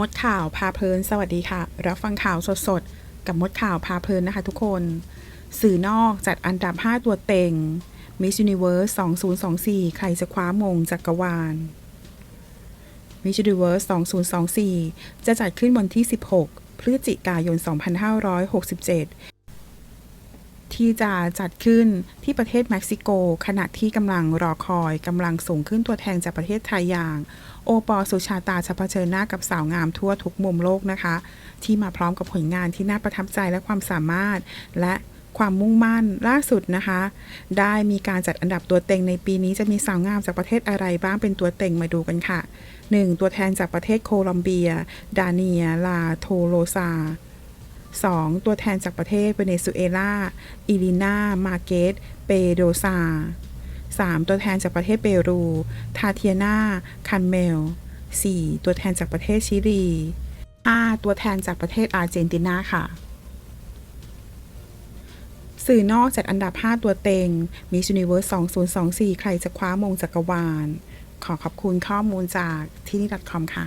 มดข่าวพาเพลิน สวัสดีค่ะ รับฟังข่าวสดๆ กับมดข่าวพาเพลินนะคะทุกคน สื่อนอกจัดอันดับ 5 ตัวเต็ง Miss Universe 2024 ใครจะคว้ามงจักรวาล Miss Universe 2024 จะจัดขึ้นวันที่ 16 พฤศจิกายน 2567 ที่จะจัดขึ้นที่ประเทศเม็กซิโก ขณะที่กำลังรอคอยกำลังส่งขึ้นตัวแทนจากประเทศไทยอย่าง โอปอลสุชาตาจะเผชิญหน้ากับสาวงามทั่วทุกมุมโลกนะคะ ที่มาพร้อมกับผลงานที่น่าประทับใจและความสามารถ และความมุ่งมั่นล่าสุดนะคะ ได้มีการจัดอันดับตัวเต็งในปีนี้จะมีสาวงามจากประเทศอะไรบ้างเป็นตัวเต็งมาดูกันค่ะ 1. ตัวแทนจากประเทศโคลอมเบีย ดาเนีย ลาโทโลซา 2. ตัวแทนจากประเทศเวเนซุเอลาอิลินามาเกต เปโดซา 3. ตัวแทนจากประเทศเปรู ทาเทียนาคันเมล 4. ตัวแทนจากประเทศชิลี 5. ตัวแทนจากประเทศอาร์เจนตินาค่ะ สื่อนอกจัดอันดับ 5 ตัวเต็ง Miss Universe 2024 ใครจะคว้ามงจักรวาล ขอขอบคุณข้อมูลจากที่นี่ .com ค่ะ